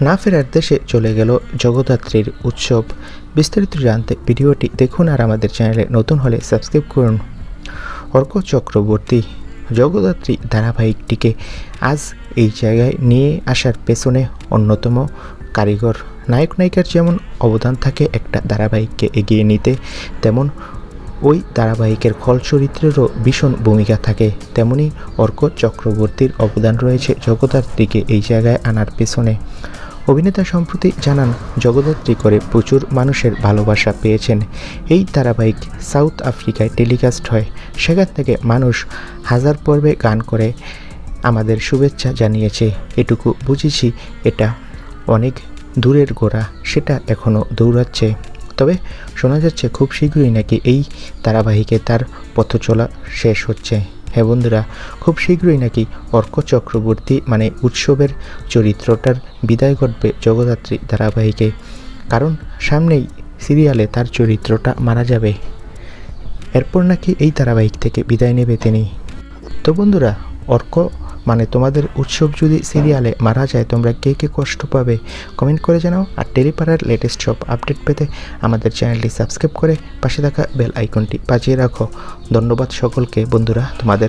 না ফেরার দেশে চলে গেল জগদ্ধাত্রীর উৎসব। বিস্তারিত জানতে ভিডিওটি দেখুন আর আমাদের চ্যানেলে নতুন হলে সাবস্ক্রাইব করুন। অর্ক চক্রবর্তী, জগদ্ধাত্রী ধারাবাহিকটিকে আজ এই জায়গায় নিয়ে আসার পেছনে অন্যতম কারিগর। নায়ক নায়িকার যেমন অবদান থাকে একটা ধারাবাহিককে এগিয়ে নিতে, তেমন ওই ধারাবাহিকের খল চরিত্রেরও ভীষণ ভূমিকা থাকে। তেমনি অর্ক চক্রবর্তীর অবদান রয়েছে জগদ্ধাত্রীকে এই জায়গায় আনার পেছনে। অভিনেতা সম্প্রতি জানান, জগদ্ধাত্রী করে প্রচুর মানুষের ভালোবাসা পেয়েছেন। এই ধারাবাহিক সাউথ আফ্রিকায় টেলিকাস্ট হয়। সেখান থেকে মানুষ হাজার পর্বে গান করে আমাদের শুভেচ্ছা জানিয়েছে। এটুকু বুঝেছি, এটা অনেক দূরের গোড়া, সেটা এখনও দৌড়াচ্ছে। তবে শোনা যাচ্ছে খুব শীঘ্রই নাকি এই ধারাবাহিকে তার পথ চলা শেষ হচ্ছে। হ্যাঁ বন্ধুরা, খুব শীঘ্রই নাকি অর্ক চক্রবর্তী মানে উৎসবের চরিত্রটার বিদায় ঘটবে জগদ্ধাত্রী ধারাবাহিকে। কারণ সামনেই সিরিয়ালে তার চরিত্রটা মারা যাবে। এরপর নাকি এই ধারাবাহিক থেকে বিদায় নেবে তিনি। তো বন্ধুরা, অর্ক মানে তোমাদের উৎসব যদি সিরিয়ালে মারা যায়, তোমরা কে কে কষ্ট পাবে? কমেন্ট করে জানাও আর টেলিপাড়ার লেটেস্ট সব আপডেট পেতে আমাদের চ্যানেলটি সাবস্ক্রাইব করে পাশে থাকা বেল আইকনটি বাজিয়ে রাখো। ধন্যবাদ সকলকে। বন্ধুরা, তোমাদের